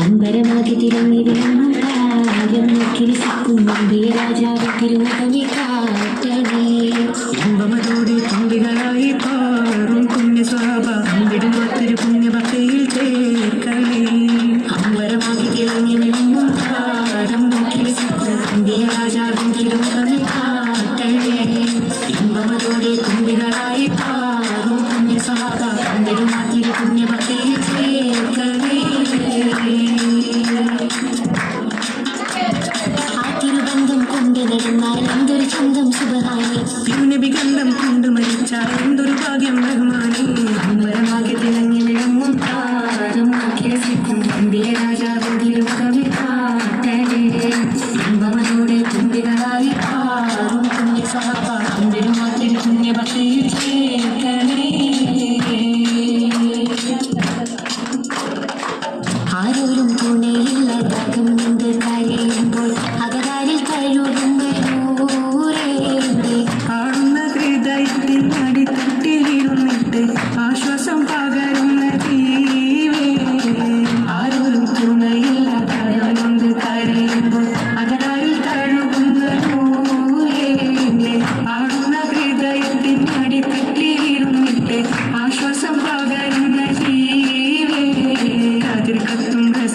അമ്പരമാകി തിരങ്ങി രാജാവ് തിരുമുഖമി കാട്ടണേ ഇമ്പമതോടെ തുമ്പികളായി പാറും പുണ്യ സ്വാഭ അമ്പിടും ഒത്തിരി പുണ്യഭക്തിയിൽ ചേർക്കണേ. അമ്പരമാക്കി തിരങ്ങി നോക്കിൽ സിക്കും മുമ്പേ രാജാവ് തിരുമുഖമി കാട്ടണേ ഇമ്പമതോടെ തുമ്പികളായി പാറും സ്വാഭ ഒത്തിരി എന്തൊരു ചന്തം സുഖമായി തിരുനബി ഗന്ധം കൊണ്ട് മരിച്ച എന്തൊരു ഭാഗ്യം ബഹുമാനേ? അമ്പരമാകെ തിളങ്ങി വിളങ്ങും താരം നോക്കിരസിക്കും തമ്പിയ രാജാവിൻ തിരുമുഖമി കാട്ടലേ ഇമ്പമതോടെ തുമ്പികളായി പാറും പുണ്യ സഹപ അമ്പിരുമാത്തിരി പുണ്യഭക്തിയിൽ ചേർക്കണേ. ആരോരും നിന്റെ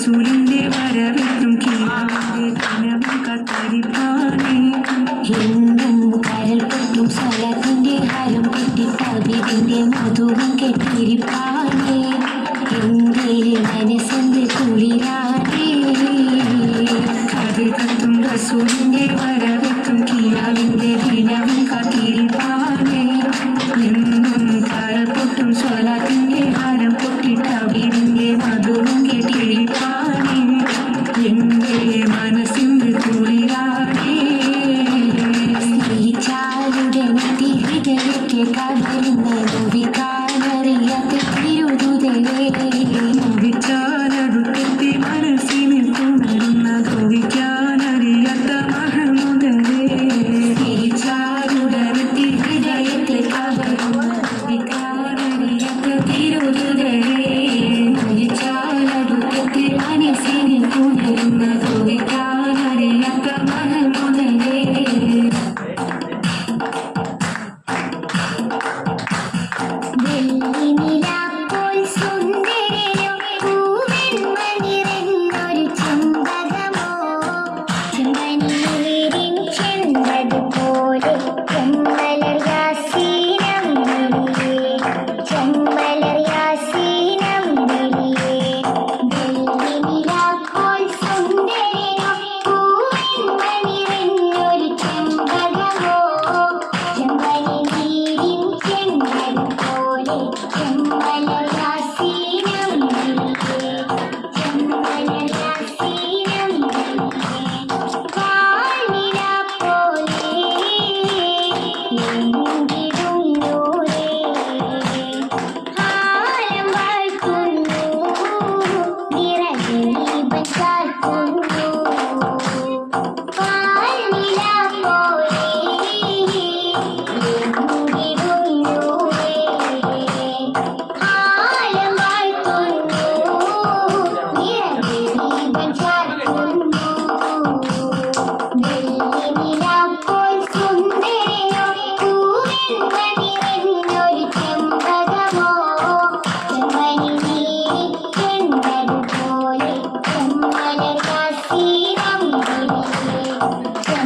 റസൂലിന്റെ വരവെന്നും കീഴാവിന്റെ കനവും കത്തരിപ്പാനേ എന്നും കരൽ പൊട്ടും സ്വലത്തിന്റെ ഹരം കെട്ടി കവിതിന്റെ മധുവും കെട്ടിരിപ്പാൻ Thank you.